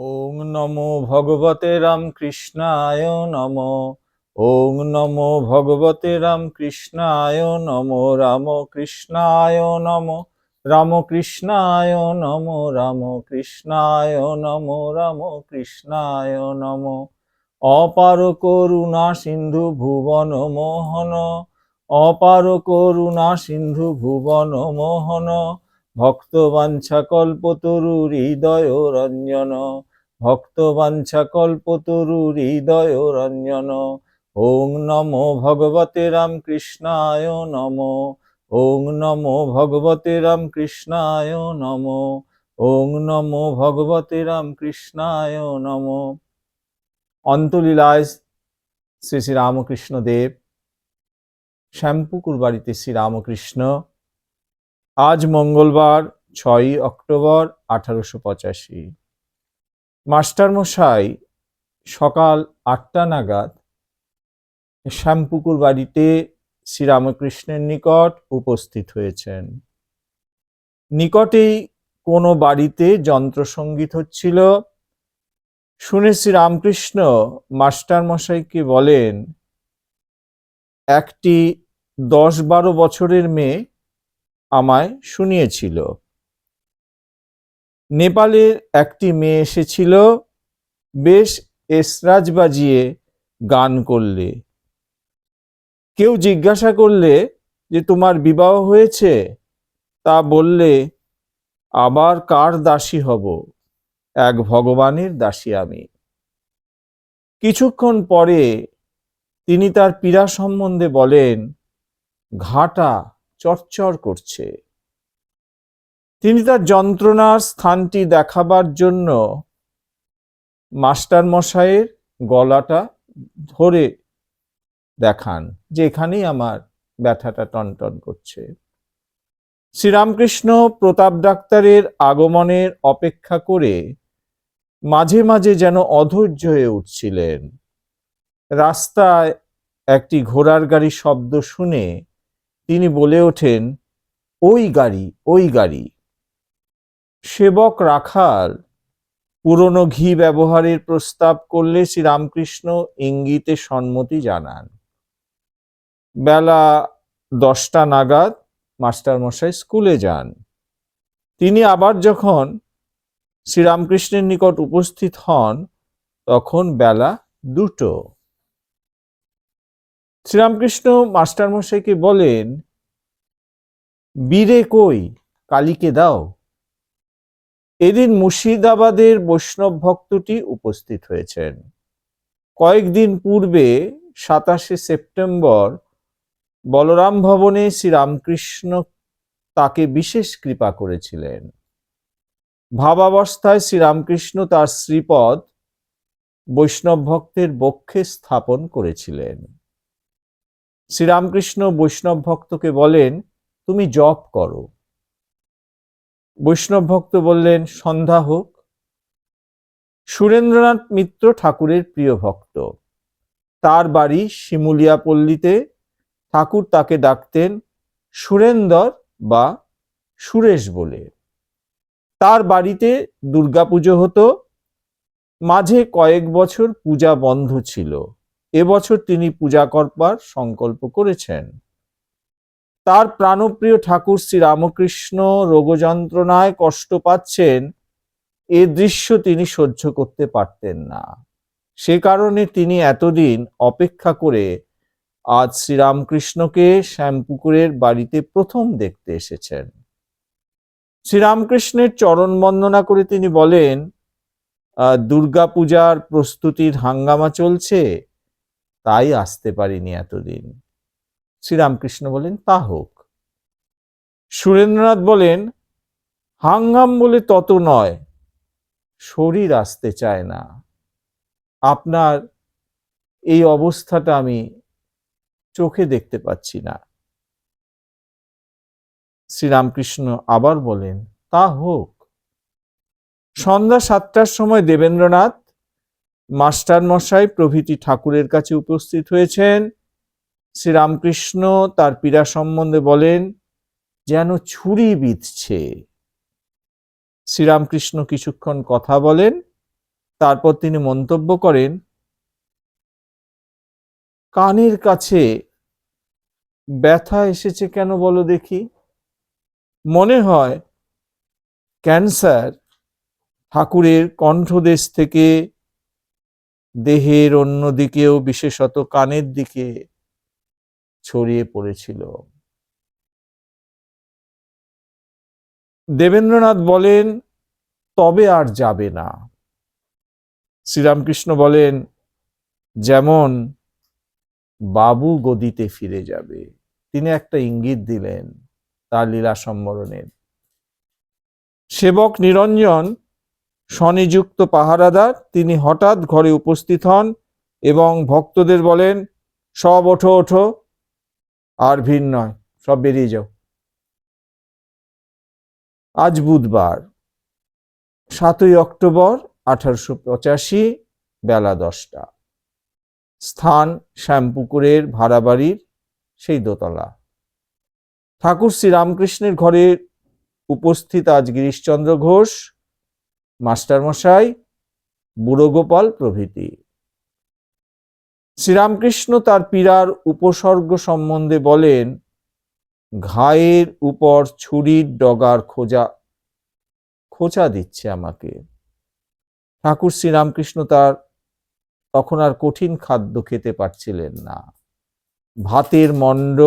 ওং নমো ভগবতে রাম কৃষ্ণায় নম। ওং নমো ভগবতে রাম কৃষ্ণায় নম। রাম কৃষ্ণায় নম। রাম কৃষ্ণায় নম। রাম কৃষ্ণায় নম। রাম কৃষ্ণায় নম। অপার করুণা সিন্ধু ভুবন মোহন। অপার করুণা সিন্ধু ভুবন মোহন। ভক্তবাঞ্ছা কল্পতরু হৃদয় রঞ্জন। ভক্তবাঞ্ছা কল্পতরু হৃদয় রঞ্জন ওং নমো ভগবতে রাম কৃষ্ণায় নম। ওং নমো ভগবতে রাম কৃষ্ণায় নম। ওং নমো ভগবতে রাম কৃষ্ণায় নম। অন্তলীলায় শ্রী শ্রী রামকৃষ্ণ দেব। শ্যামপুকুর বাড়িতে শ্রী রামকৃষ্ণ। আজ মঙ্গলবার, ছয়ই অক্টোবর, আঠারোশো পঁচাশি। মাস্টারমশাই, সকাল আটটা নাগাদ শ্যামপুকুর বাড়িতে শ্রীরামকৃষ্ণের নিকট উপস্থিত হয়েছেন। নিকটেই কোনো বাড়িতে যন্ত্রসঙ্গীত হচ্ছিল। শুনে শ্রীরামকৃষ্ণ মাস্টারমশাইকে বলেন, একটি দশ বারো বছরের মেয়ে আমায় শুনিয়েছিল। নেপালের একটি মেয়ে এসেছিল। বেশ এসরাজ বাজিয়ে গান করলে। কেউ জিজ্ঞাসা করলে যে, তোমার বিবাহ হয়েছে? তা বললে, আবার কার দাসী হব? এক ভগবানের দাসী আমি। কিছুক্ষণ পরে তিনি তার পীড়া সম্বন্ধে বলেন, ঘাটা চরচর করছে। তিনি তার যন্ত্রণার স্থানটি দেখাবার জন্য মাস্টার মশাইয়ের গলাটা ধরে দেখান যে এখানেই আমার ব্যথাটা টনটন করছে। শ্রীরামকৃষ্ণ প্রতাপ ডাক্তারের আগমনের অপেক্ষা করে মাঝে মাঝে যেন অধৈর্য হয়ে উঠছিলেন। রাস্তায় একটি ঘোড়ার গাড়ি শব্দ শুনে তিনি বলে ওঠেন, ওই গাড়ি ওই গাড়ি। সেবক রাখাল পুরনো ঘি ব্যবহারের প্রস্তাব করলে শ্রীরামকৃষ্ণ ইঙ্গিতে সম্মতি জানান। বেলা দশটা নাগাদ মাস্টারমশাই স্কুলে যান। তিনি আবার যখন শ্রীরামকৃষ্ণের নিকট উপস্থিত হন, তখন বেলা দুটো। শ্রীরামকৃষ্ণ মাস্টারমশাইকে বলেন, বীরে কই? কালীকে দাও। এদিন মুর্শিদাবাদের বৈষ্ণব ভক্তটি উপস্থিত হয়েছেন। কয়েকদিন পূর্বে সাতাশে সেপ্টেম্বর বলরাম ভবনে শ্রীরামকৃষ্ণ তাকে বিশেষ কৃপা করেছিলেন। ভাবাবস্থায় শ্রীরামকৃষ্ণ তার শ্রীপদ বৈষ্ণব ভক্তের বক্ষে স্থাপন করেছিলেন। শ্রীরামকৃষ্ণ বৈষ্ণব ভক্তকে বলেন, তুমি জপ করো। বৈষ্ণব ভক্ত বললেন, সন্ধ্যা হোক। সুরেন্দ্রনাথ মিত্র ঠাকুরের প্রিয় ভক্ত। তার বাড়ি শিমুলিয়া পল্লীতে ঠাকুর তাকে ডাকতেন সুরেন্দর বা সুরেশ বলে। তার বাড়িতে দুর্গাপুজো হতো। মাঝে কয়েক বছর পূজা বন্ধ ছিল। এবছর তিনি পূজা করবার সংকল্প করেছেন। তার প্রাণপ্রিয় ঠাকুর শ্রী রামকৃষ্ণ রোগযন্ত্রণায় কষ্ট পাচ্ছেন, এ দৃশ্য তিনি সহ্য করতে পারতেন না। সে কারণে তিনি এতদিন অপেক্ষা করে আজ শ্রীরামকৃষ্ণকে শ্যামপুকুরের বাড়িতে প্রথম দেখতে এসেছেন। শ্রীরামকৃষ্ণের চরণ বন্দনা করে তিনি বলেন দুর্গাপূজার প্রস্তুতির হাঙ্গামা চলছে, তাই আসতে পারিনি এতদিন। শ্রীরামকৃষ্ণ বলেন, তা হোক। সুরেন্দ্রনাথ বলেন, হাঙ্গাম বলে তত নয়, শরীর আসতে চায় না। আপনার এই অবস্থাটা আমি চোখে দেখতে পাচ্ছি না। শ্রীরামকৃষ্ণ আবার বলেন, তা হোক। সন্ধ্যা সাতটার সময় দেবেন্দ্রনাথ মাস্টার মশাই প্রভৃতি ঠাকুরের কাছে উপস্থিত হয়েছেন। শ্রীরামকৃষ্ণ তার পীড়া সম্বন্ধে বলেন, যেন ছুরি বিঁধছে। শ্রীরামকৃষ্ণ কিছুক্ষণ কথা বলেন, তারপর তিনি মন্তব্য করেন, কানের কাছে ব্যথা এসেছে কেন বলো দেখি? মনে হয় ক্যান্সার ঠাকুরের কণ্ঠদেশ থেকে দেহের অন্য দিকেও বিশেষত কানের দিকে ছড়িয়ে পড়েছিল। দেবেন্দ্রনাথ বলেন, তবে আর যাবে না। শ্রীরামকৃষ্ণ বলেন, যেমন বাবু গদিতে ফিরে যাবে। তিনি একটা ইঙ্গিত দিলেন তার লীলা সম্বরণের। সেবক নিরঞ্জন, স্বনিযুক্ত পাহারাদার, তিনি হঠাৎ ঘরে উপস্থিত হন এবং ভক্তদের বলেন, সব ওঠো ওঠো। আর ভিড় নয়, সব বেরিয়ে যাও। আজ বুধবার, সাতই অক্টোবর আঠারোশো পঁচাশি বেলা দশটা। স্থান শ্যামপুকুরের ভাড়া বাড়ির সেই দোতলা। ঠাকুর শ্রীরামকৃষ্ণের ঘরে উপস্থিত আজ গিরিশচন্দ্র ঘোষ, মাস্টারমশাই বুড়োগোপাল প্রভৃতি। শ্রীরামকৃষ্ণ তার পীড়ার উপসর্গ সম্বন্ধে বলেন, ঘায়ের উপর ছুরির ডগার খোঁজা, খোঁচা দিচ্ছে আমাকে। ঠাকুর শ্রীরামকৃষ্ণ তার তখন আর কঠিন খাদ্য খেতে পারছিলেন না। ভাতের মণ্ড,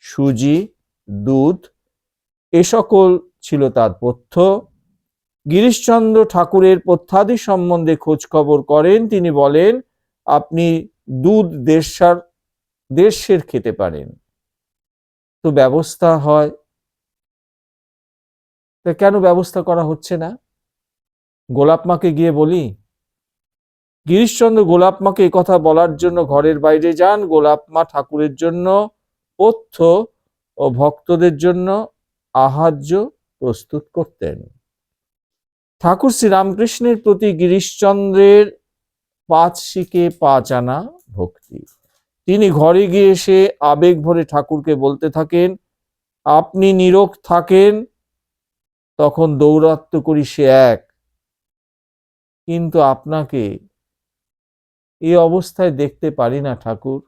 সুজি, দুধ, এ সকল ছিল তার পথ্য। গিরিশচন্দ্র ঠাকুরের পথ্যাদি সম্বন্ধে খোঁজ খবর করেন। তিনি বলেন, আপনি দুধ দেড়শার দেড়শের খেতে পারেন। তো ব্যবস্থা হয়। তা কেন ব্যবস্থা করা হচ্ছে না? গোলাপ মাকে গিয়ে বলি, গিরিশচন্দ্র, গোলাপ মাকে কথা বলার জন্য ঘরের বাইরে যান। গোলাপ মা ঠাকুরের জন্য পথ্য ও ভক্তদের জন্য আহার্য প্রস্তুত করতেন। ঠাকুর শ্রীরামকৃষ্ণের প্রতি গিরিশচন্দ্রের পাঁচ শিকে পাঁচ আনা ভক্তি। তিনি ঘরে গিয়ে এসে আবেগ ভরে ঠাকুরকে বলতে থাকেন, আপনি নীরব থাকেন, তখন দৌরাত্ম করি সে এক। কিন্তু আপনাকে এই অবস্থায় দেখতে পারি না ঠাকুর।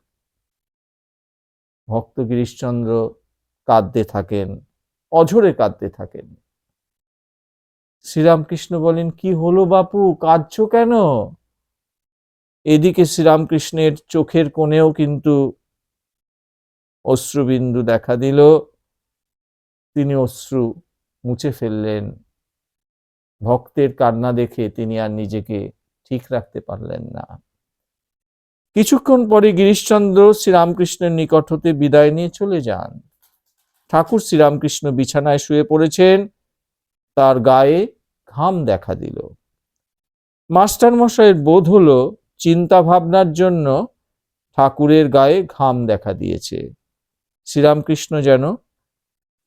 ভক্ত গিরিশচন্দ্র কাঁদতে থাকেন, অঝরে কাঁদতে থাকেন। শ্রীরামকৃষ্ণ বলেন, কি হলো বাপু? কাঁদছ কেন? এদিকে শ্রীরামকৃষ্ণের চোখের কোণেও কিন্তু অশ্রুবিন্দু দেখা দিল। তিনি অশ্রু মুছে ফেললেন। ভক্তের কান্না দেখে তিনি আর নিজেকে ঠিক রাখতে পারলেন না। কিছুক্ষণ পরে গিরিশচন্দ্র শ্রীরামকৃষ্ণের নিকট হতে বিদায় নিয়ে চলে যান। ঠাকুর শ্রীরামকৃষ্ণ বিছানায় শুয়ে পড়েছেন। তার গায়ে ঘাম দেখা দিল। মাস্টার মশাইয়ের বোধ হলো চিন্তা ভাবনার জন্য ঠাকুরের গায়ে ঘাম দেখা দিয়েছে। শ্রীরামকৃষ্ণ যেন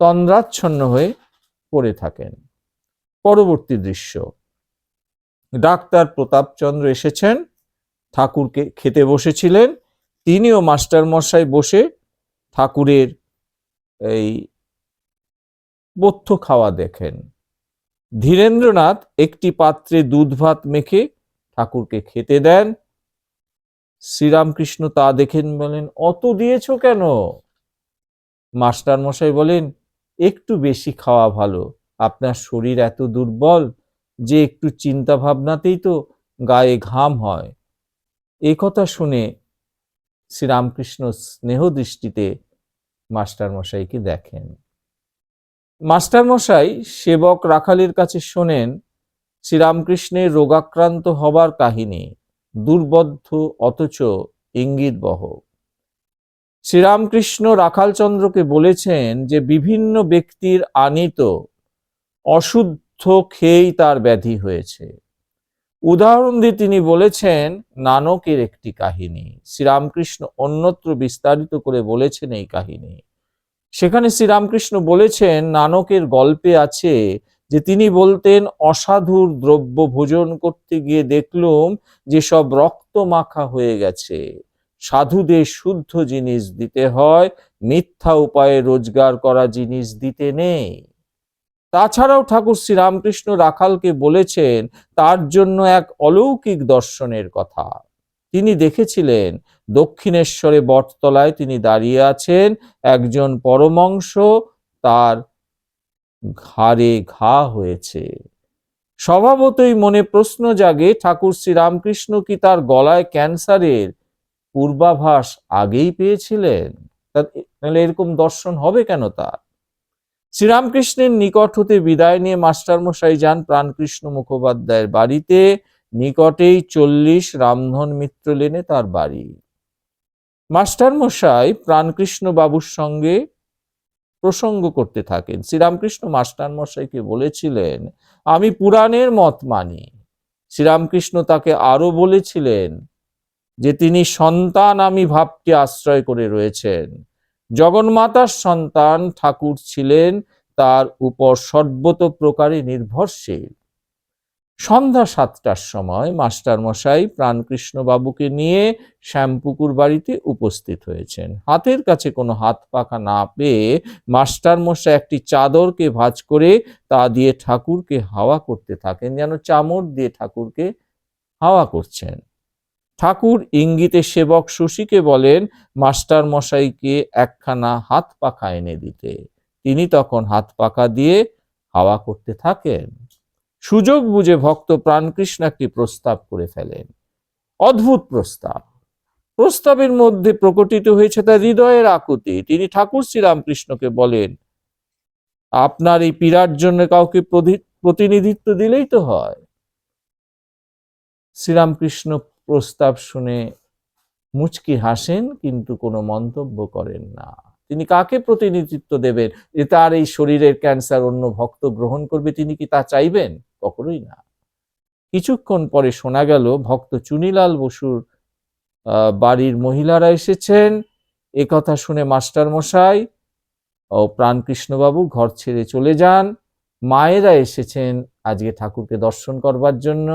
তন্দ্রাচ্ছন্ন হয়ে পড়ে থাকেন। পরবর্তী দৃশ্য। ডাক্তার প্রতাপচন্দ্র এসেছেন, ঠাকুরকে খেতে বসেছিলেন, তিনিও মাস্টার মশাই বসে ঠাকুরের এই বথ্য খাওয়া দেখেন। ধীরেন্দ্রনাথ একটি পাত্রে দুধ ভাত মেখে ঠাকুরকে খেতে দেন শ্রীরামকৃষ্ণ তা দেখেন বলেন, অত দিয়েছ কেন? মাস্টার মশাই বলেন, একটু বেশি খাওয়া ভালো। আপনার শরীর এত দুর্বল যে একটু চিন্তা ভাবনাতেই তো গায়ে ঘাম হয়। এই কথা শুনে শ্রীরামকৃষ্ণ স্নেহ দৃষ্টিতে মাস্টার মশাইকে দেখেন। মাস্টার মশাই সেবক রাখালের কাছে শোনেন, শ্রীরামকৃষ্ণের রোগাক্রান্ত হবার কাহিনী। দুর্বদ্ধ, অথচ ইঙ্গিতবহ শ্রীরামকৃষ্ণ রাখালচন্দ্রকে বলেছেন যে, বিভিন্ন ব্যক্তির আনিত অশুদ্ধ খেয়েই তার ব্যাধি হয়েছে। উদাহরণ দিয়ে তিনি বলেছেন, নানকের একটি কাহিনী। শ্রীরামকৃষ্ণ অন্যত্র বিস্তারিত করে বলেছেন এই কাহিনী। সেখানে শ্রীরামকৃষ্ণ বলেছেন, নানকের গল্পে আছে যে তিনি বলতেন, অসাধুর দ্রব্য ভোজন করতে গিয়ে দেখলুম যে সব রক্ত মাখা হয়ে গেছে। সাধুদের শুদ্ধ জিনিস দিতে হয়, মিথ্যা উপায়ে রোজগার করা জিনিস দিতে নেই। তাছাড়াও ঠাকুর শ্রীরামকৃষ্ণ রাখালকে বলেছেন, তার জন্য এক অলৌকিক দর্শনের কথা। তিনি দেখেছিলেন, দক্ষিণেশ্বরে বটতলায় তিনি দাঁড়িয়ে আছেন একজন পরমংশ তার ঘাড়ে ঘা হয়েছে। স্বভাবতই মনে প্রশ্ন জাগে, ঠাকুর শ্রীরামকৃষ্ণ কি তার গলায় ক্যান্সারের পূর্বাভাস আগেই পেয়েছিলেন? তাহলে এরকম দর্শন হবে কেন তার? শ্রীরামকৃষ্ণের নিকট হতে বিদায় নিয়ে মাস্টারমশাই যান প্রাণকৃষ্ণ মুখোপাধ্যায়ের বাড়িতে। নিকটেই চল্লিশ রামধন মিত্র লেনে তার বাড়ি। মাস্টারমশাই প্রাণকৃষ্ণ বাবুর সঙ্গে প্রসঙ্গ করতে থাকেন। শ্রীরামকৃষ্ণ মাস্টারমশাইকে বলেছিলেন, আমি পুরাণের মত মানি। শ্রীরামকৃষ্ণ তাকে আরও বলেছিলেন যে, তিনি সন্তান আমি ভাবকে আশ্রয় করে রয়েছেন। জগন্মাতার সন্তান ঠাকুর ছিলেন, তার উপর সর্বত প্রকারে নির্ভরশীল। সন্ধ্যা সাতটার সময় মাস্টার মশাই প্রাণকৃষ্ণ বাবুকে নিয়ে শ্যামপুকুর বাড়িতে উপস্থিত হয়েছেন। হাতের কাছে কোনো হাত পাখা না পেয়ে মাস্টার মশাই একটি চাদরকে ভাঁজ করে তা দিয়ে ঠাকুরকে হাওয়া করতে থাকেন, যেন চামড় দিয়ে ঠাকুরকে হাওয়া করছেন। ঠাকুর ইঙ্গিতে সেবক শশীকে বলেন মাস্টার মশাইকে একখানা হাত পাখা এনে দিতে। তিনি তখন হাত পাখা দিয়ে হাওয়া করতে থাকেন। সুযোগ বুঝে ভক্ত প্রাণকৃষ্ণ একটি প্রস্তাব করে ফেলেন। অদ্ভুত প্রস্তাব। প্রস্তাবের মধ্যে প্রকটিত হয়েছে তার হৃদয়ের আকুতি। তিনি ঠাকুর শ্রীরামকৃষ্ণকে বলেন, আপনার এই পীড়ার জন্য কাউকে প্রতি- প্রতিনিধিত্ব দিলেই তো হয়। শ্রীরামকৃষ্ণ প্রস্তাব শুনে মুচকি হাসেন, কিন্তু কোনো মন্তব্য করেন না। তিনি কাকে প্রতিনিধিত্ব দেবেন? যে তার এই শরীরের ক্যান্সার অন্য ভক্ত গ্রহণ করবে, তিনি কি তা চাইবেন? কখনোই না। কিছুক্ষণ পরে শোনা গেল ভক্ত চুনিলাল বসুর বাড়ির মহিলারা এসেছেন। এ কথা শুনে মাস্টার মশাই ও প্রাণকৃষ্ণবাবু ঘর ছেড়ে চলে যান। মায়েরা এসেছেন আজকে ঠাকুরকে দর্শন করবার জন্য।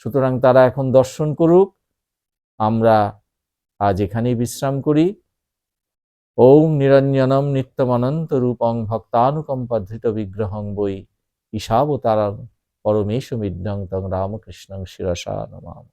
সুতরাং তারা এখন দর্শন করুক। আমরা আজ এখানেই বিশ্রাম করি। ওম নিরঞ্জনম নিত্যমানন্ত রূপং ভক্তানুকম্পাধৃত বিগ্রহং বই ঈশাবতারং। পরমেশ মিড্ডং তং রামকৃষ্ণং শিরসা নমাম।